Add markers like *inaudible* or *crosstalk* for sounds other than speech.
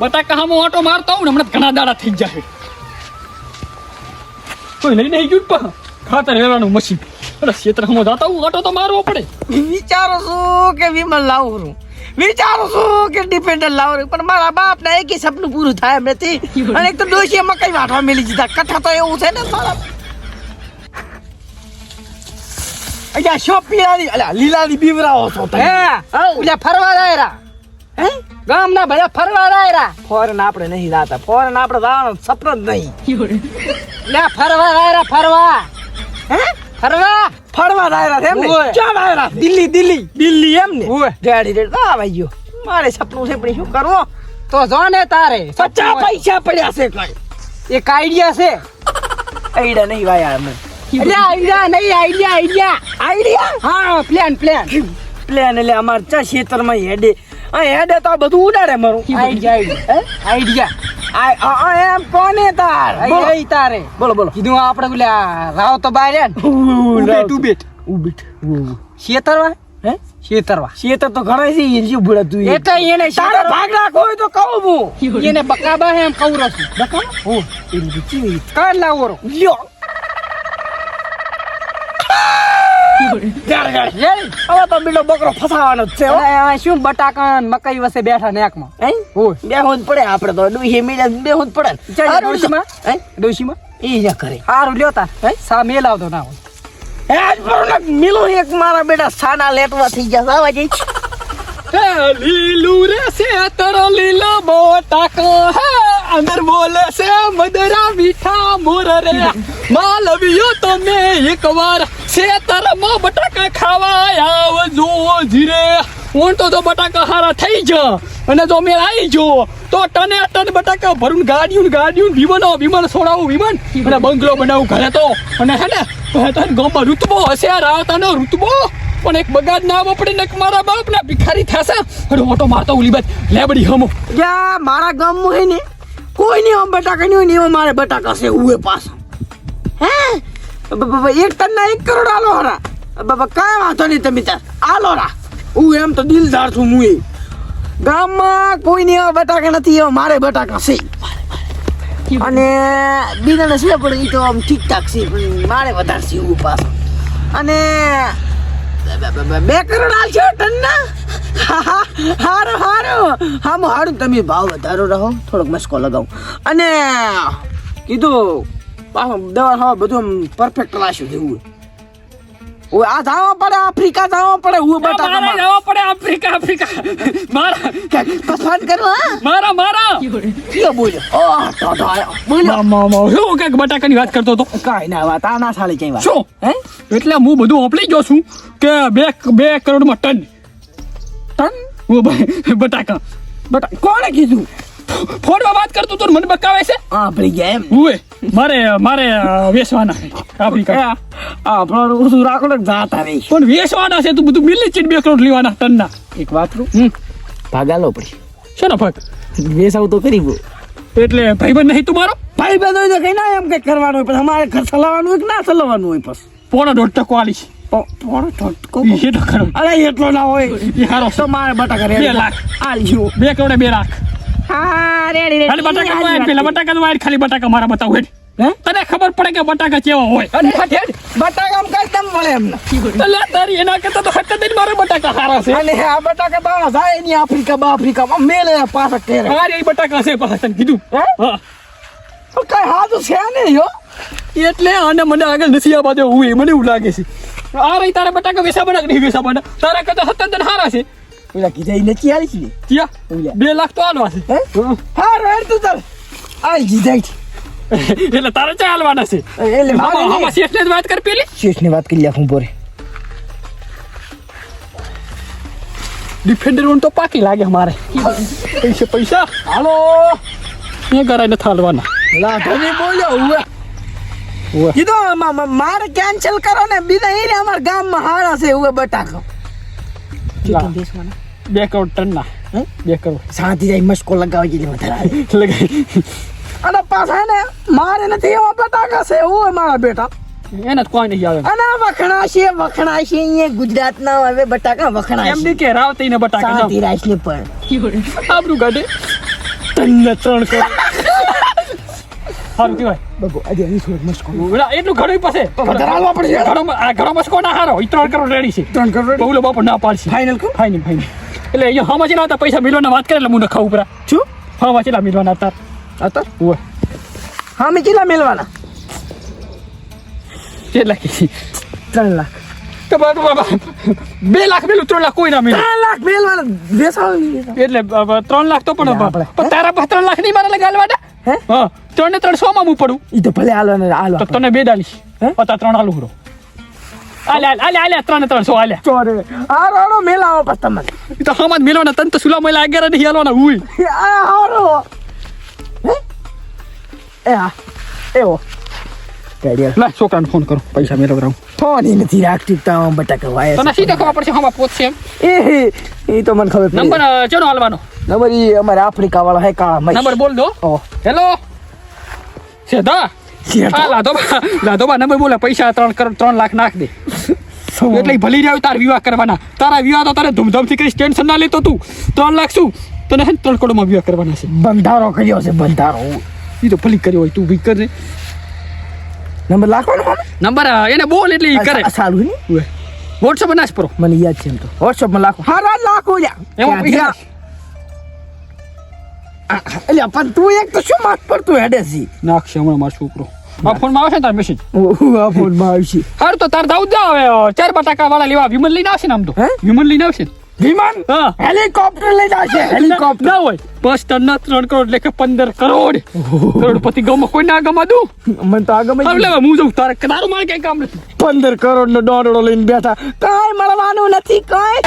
બટાકા હામો ઓટો મારતો હું ને હમણાં ઘણા દાડા થઈ જાય કોઈ લઈને આવી ગયું પણ ખાતર વેરાનું મશીન. અરે ક્ષેત્ર હમો જાતા હું ઓટો તો મારવો પડે. વિચારો છું કે વિમલ લાવું છું વિચારું છું કે ડિપેન્ડર લાવું. પણ મારા બાપ ના એક સપનું પૂરું થાય એમ નથી. અને એક તો ડોશીએ કઈ વાટવા મેલી દીધા? કથા તો એવું છે ને મારા અહીંયા શોપ પીલાની અલ્યા લીલાની બીવરાઓ છો તમે. હે ઓલા ફરવા દાયરા હે? ગામના બધા ફરવા દાયરા ફોરેન આપણે નહીં જાતા ફોરેન આપણે જવાનું સપનું જ નહીં. ના ફરવા આવ્યા ફરવા. હે? ફરવા? ફરવા છે એમ ને. ક્યાં દાયરા દિલ્હી દિલ્હી. દિલ્હી એમ ને ઓય. ગાડી રેડ આ આવી ગયો. મારે સપનું છે પણ શું કરવો? તો જો ને તારે. સચ્ચા પૈસા પડ્યા છે. કઈ એક આઈડિયા છે. આઈડા નહીં વાયા અમે અરે આઈડિયા નહીં આઈડિયા આઈડિયા આઈડિયા હા પ્લાન પ્લાન પ્લેન એટલે અમાર ચા ખેતરમાં હેડે. આ હેડે તો આ બધું ઉડાડે મારું. આઈડિયા આઈડિયા એમ કોને તાર? આઈડિયા તારે. બોલો બોલો. કીધું આપણે રાવ તો બહાર ઉબેટ ઉબેટ ઉબીટ શેતરવા? હે? શેતરવા. શેતર તો ઘણા છે એ શું ભૂલા તું. એ એને તારે ભાગ રાખવો તો કહું હું. એને બકાબા હે એમ છું. બકા એ લાવો લ્યો ગાળ ગાળ રેડી હવે તો બકરો ફસાવાનો જ છે શું બટાકા મકાઈ વસે બેઠા નેકમાં હે? બેહું પડે આપણે તો. ડુહી મીડિયા બેહું પડે. ને. ચાલ, હારું ડોશીમાં? હે? ડોશીમાં એ જ કરે. હારું લ્યો તાર. હે? સા મેલ આવતો ના હોય. હે મિલો એક મારા બેટા સાના લેટવા થઈ ગયા આવા જઈ લીલું રે ક્ષેત્ર લીલો બટાકા હે અંદર બોલે છે મદરા મીઠા મોર રે. *laughs* માલવીયો તમે એકવારમાં બટાકા ખાવા આવજો જીરે. હું તો તો બટાકા હારા થઈ જા. અને જો મેં આવી જો તો ટને ટન બટાકા ભરું ગાડીયું ને ગાડીયું વિમાનો વિમાન છોડાવું વિમાન અને બંગલો બનાવું ઘરે તો. અને હે ને તને ગામમાં રૂતબો હશે રાવતાનો રૂતબો પણ એક બગાડ ના આવવો ને એક મારા બાપ ના ભિખારી થશે. અરે ઓટો મારતો ઉલી બાદ લેબડી હમો. યા મારા ગામમાં હે ને કોઈ નહીં આમ બટાકા નહીં હોય ને એમાં મારે બટાકા છે ઉએ પાસ હે? એક ટન એક કરોડ આલો હરા. બ- બ- કાંઈ વાંધો નહીં તમે ત્યાં. આલો રા હું એમ તો દિલદાર છું, હું એ. ગામમાં કોઈને એવા બટાકા નથી, એવા મારે બટાકા છે. અને બીજાને છે પણ એ તો આમ ઠીક ઠાક છે, પણ મારે વધારે છે એવું પાસ અને બ- કરોડ આલશો ટનના? હારો હારો. હામ હારું તમે ભાવ વધારો રહો. થોડોક મસ્કો લગાવું. અને કીધું દવા હા બધું પરફેક્ટ લાશું જેવું ઓય આ જાવા પડે આફ્રિકા જાવા પડે હું મારા મારે જાવા પડે આફ્રિકા આફ્રિકા. મારા. પસંદ કરો હા? મારા મારા. કયો બોલ્યો ઓ આયો બોલ્યો મામા શું કે બટાકાની વાત કરતો હતો? કાઈ ના વાત આ ના સાલી કઈ વાત. શું? હે? એટલે હું બધું ઓપલી જો છું કે બે બે કરોડમાં ટન. ટન? ઓ ભાઈ બટાકા. બટા કોણે કીધું? ફોનમાં વાત કરતો તો મને બકાવે છે? આ ભરી ગયા એમ. ઉવે મારે મારે વેસવાના આપણી કા આ આપણો ઉસું રાખો ને જાતા રહી પણ વેસવાના છે તું બધું મિલી ચીન બે કરોડ લેવાના ટનના. એક વાત રૂ ભાગાલો પડી શેનો ભાગ? વેસાવ તો કરી બો એટલે ભાઈબંધ નહીં તું મારો? ભાઈ બંધ હોય તો કઈ ના એમ કઈ કરવાનું હોય પણ અમારે ઘર ચલાવવાનું હોય કે ના ચલાવવાનું હોય પછી? પોણો દોઢ ટકો આલી છે. પોણો ખરો. અરે એટલો ના હોય. હારો તો મારે બટાકા બે લાખ. આલજો બે કરોડે બે લાખ. હા રેડી બટાકા વાય પેલા બટાકા તો વાય ખાલી બટાકા મારા બતાવો હે? તને ખબર પડે કે બટાકા કેવા હોય? બટાકા કઈ દમ મળે એમને? એટલે તારી એના કરતા તો હત્તે દિન મારે બટાકા સારા છે. અને આ બટાકા બા જાય ની આફ્રિકા બા આફ્રિકામાં મેલે પાછા કે મારે એ બટાકા છે પાછા તને કીધું. હે? હા. તો કઈ હાજુ છે નહીં હો. એટલે અને મને આગળ નથી બાજુ હું મને એવું લાગે છે. આ રહી તારા બટાકા વેસા બટાકા નહીં વેસા બટાકા તારા કરતા સત્તર હારા છે. ઓલા કીધા આલી છે ત્યાં ઓલા. બે લાખ તો આલવા છે હે રેડ તું તાર આઈ જીધા એટલે તારે ચા હાલવાના છે એટલે મારે શેઠને વાત કર પેલી શેઠની વાત કરી લ્યા પોરે ડિફેન્ડર તો પાકી લાગે મારે પૈસા પૈસા હાલો એ કરાય નથી હાલવાના લાધણી બોલ્યો ઉવે. કીધું મારે કેન્સલ કરો ને બીજા એ અમારા ગામમાં હારા છે ઉવે બટાકો બે કરોડ ટનના? બે કરોડ. શાંતિ જાય મસ્કો લગાવી દીધી વધારે લગાવી. અને પાછા ને મારે નથી એવા બટાકા છે. હોય મારા બેટા. એને કોઈ નહીં આવે અને વખણા છે વખણા છે અહીંયા ગુજરાતના હવે બટાકા વખણા એમ નહીં કે રાવતી ને બટાકા શાંતિ રાખને પણ. આબરું કાઢે. તન ત્રણ કરોડ. સારું કહેવાય બગો આજે અહીં થોડુંક મસ્કો. એટલું ઘણું પાસે. હાલવા પડશે. ઘણો આ ઘણો મસ્કો ના હારો. ત્રણ કરોડ રેડી છે. ત્રણ કરોડ બહુ બાપુ ના પાડશે. ફાઇનલ ફાઇનલ ફાઇનલ એટલે અહીંયા હમા ચેલા હતા પૈસા મિલવાના વાત કરે એટલે હું નખા ઉપરા શું હમા ચેલા મિલવાના હતા. હતા? ઓય. હા મેં કેટલા મેળવાના કેટલા કીધી ત્રણ લાખ. તો બાબા બે લાખ મેલું ત્રણ લાખ કોઈ ના મિલે? ત્રણ લાખ મેળવાના એટલે ત્રણ લાખ તો પણ આપણે. તારા પાસે ત્રણ લાખ નહીં મારે લગાડવાના? હે? હા ત્રણ ને ત્રણ સો માં પડું. ઈ તો ભલે હાલો ને હાલો તો તને બે ડાલીશ હે? પતા ત્રણ આલુ હરો. આલે આલે આલે ત્રણ ને ત્રણ સો આલે. ચોરે. આ રોડો મેલાવો પછી તમને ઈ તો હમાજ મેલવાના તને તો સુલા મેલા અગિયાર નહીં હાલવાના ઉઈ આ હારો. હે? એ હા એવો. ગાડીયા ના છોકરાને ફોન કરો પૈસા મેળવ રહું. ફોન ઈ નથી રાખતી તો બટાકા વાય તને સીધા ખબર પડશે હમા પહોંચશે એમ? એ એ તો મને ખબર નંબર અ, હાલવાનો? નંબર ઈ અમારે આફ્રિકા વાળો હે કાળા મય નંબર બોલ દો. ઓ. હેલો. સીધા હા લાધોબા લાધોબા નંબર બોલે પૈસા ત્રણ કરોડ ત્રણ લાખ નાખ દે. એટલે ભલી રહ્યો તાર વિવાહ કરવાના. તારા વિવાહ તો તારે ધૂમધામથી કરીશ ટેન્શન ના લેતો તું. ત્રણ લાખ શું? તને હે ને ત્રણ કરોડમાં વિવાહ કરવાના છે. બંધારો કર્યો છે બંધારો. એ તો ભલી કર્યો હોય તું ભી કરે નંબર લાખવાનો નંબર એને બોલ એટલે ઈ કરે. આ સારું ને? વોટ્સઅપ નાશ પરો. મને યાદ છે એમ તો. વોટ્સઅપમાં લાખો. હારા લાખો એમાં. એટલે પણ તું એક તો શું માથ પડતું હેડે છે? નાખશે હમણાં મારો છોકરો આ ફોનમાં આવશે ને તાર મેસેજ આ ફોનમાં આવશે. હાર તો તાર દાઉદ જા આવે ચાર બટાકા વાળા લેવા. વિમન લઈને આવશે ને આમ તો? વિમન લઈને આવશે? વિમાન હેલિકોપ્ટર લઈ જશે હેલિકોપ્ટર. ના હોય. બસ ટનના ત્રણ કરોડ લેખે પંદર કરોડ. કરોડપતિ ગામમાં કોઈ ના ગમા દઉં. મને તો આ ગમે લેવા હું જાઉં. તારે તારું મારે કઈ કામ નથી. પંદર કરોડ નો દોડડો લઈને બેઠા. કાંઈ મળવાનું નથી કાંઈ.